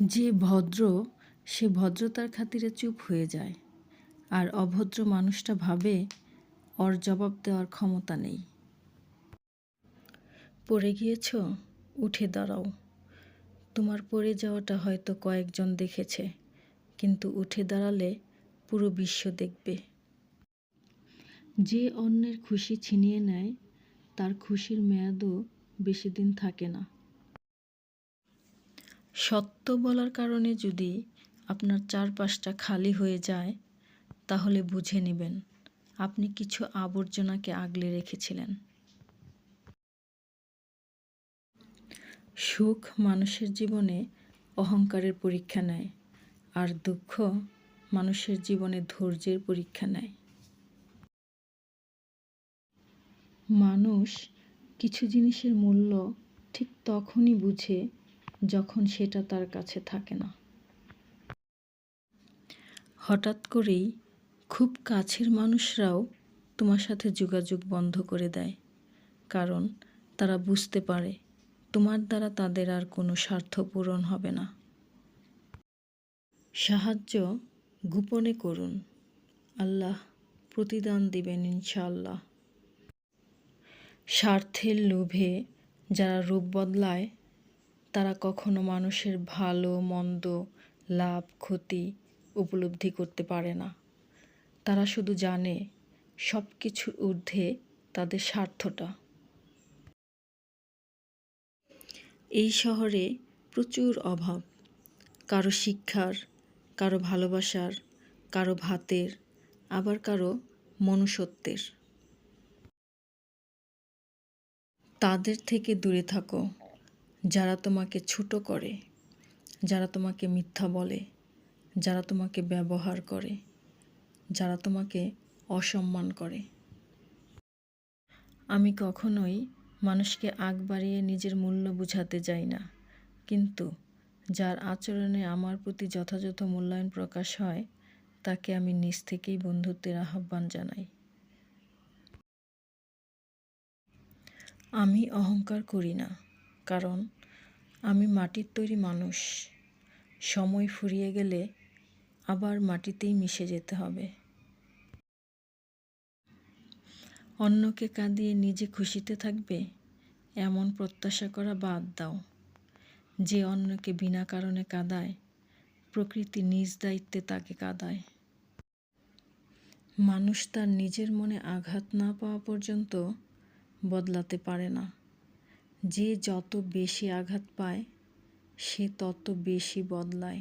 যে ভদ্র, সে ভদ্রতার খাতিরে চুপ হয়ে যায়। আর অভদ্র মানুষটা ভাবে, ওর জবাব দেওয়ার ক্ষমতা নেই। পড়ে গিয়েছ? উঠে দাঁড়াও। তোমার পড়ে যাওয়াটা হয়তো কয়েকজন দেখেছে, কিন্তু উঠে দাঁড়ালে পুরো বিশ্ব দেখবে। যে অন্যের খুশি ছিনিয়ে নেয়, তার খুশির মেয়াদও বেশি দিন থাকে না। সত্য বলার কারণে যদি আপনার চারপাশটা খালি হয়ে যায়, তাহলে বুঝে নেবেন আপনি কিছু আবর্জনাকে আগলে রেখেছিলেন। সুখ মানুষের জীবনে অহংকারের পরীক্ষা নেয়, আর দুঃখ মানুষের জীবনে ধৈর্যের পরীক্ষা নেয়। মানুষ কিছু জিনিসের মূল্য ঠিক তখনই বুঝে যখন সেটা তার কাছে থাকে না। হঠাৎ করেই খুব কাছের মানুষরাও তোমার সাথে যোগাযোগ বন্ধ করে দেয়, কারণ তারা বুঝতে পারে তোমার দ্বারা তাদের আর কোনো স্বার্থ পূরণ হবে না। সাহায্য গোপনে করুন। আল্লাহ প্রতিদান দিবেন ইনশাআল্লাহ। স্বার্থের লোভে যারা রূপ বদলায় তারা কখনো মানুষের ভালো, মন্দ, লাভ, ক্ষতি উপলব্ধি করতে পারে না। তারা শুধু জানে সব কিছুর ঊর্ধ্বে তাদের স্বার্থটা। এই শহরে প্রচুর অভাব। কারও শিক্ষার, কারও ভালোবাসার, কারও ভাতের, আবার কারও মনুষ্যত্বের। তাদের থেকে দূরে থাকো। যারা তোমাকে ছোট করে, যারা তোমাকে মিথ্যা বলে, যারা তোমাকে ব্যবহার করে, যারা তোমাকে অসম্মান করে। আমি কখনোই মানুষকে আগ বাড়িয়ে নিজের মূল্য বুঝাতে যাই না। কিন্তু যার আচরণে আমার প্রতি যথাযথ মূল্যায়ন প্রকাশ হয়, তাকে আমি নিজ থেকেই বন্ধুত্বের আহ্বান জানাই। আমি অহংকার করি না। কারণ আমি মাটির তৈরি মানুষ। সময় ফুরিয়ে গেলে আবার মাটিতেই মিশে যেতে হবে। অন্যকে কাঁদিয়ে নিজে খুশিতে থাকবে, এমন প্রত্যাশা করা বাদ দাও। যে অন্যকে বিনা কারণে কাঁদায়, প্রকৃতি নিজ দায়িত্বে তাকে কাঁদায়। মানুষ তার নিজের মনে আঘাত না পাওয়া পর্যন্ত বদলাতে পারে না। যে যত বেশি আঘাত পায় সে তত বেশি বদলায়।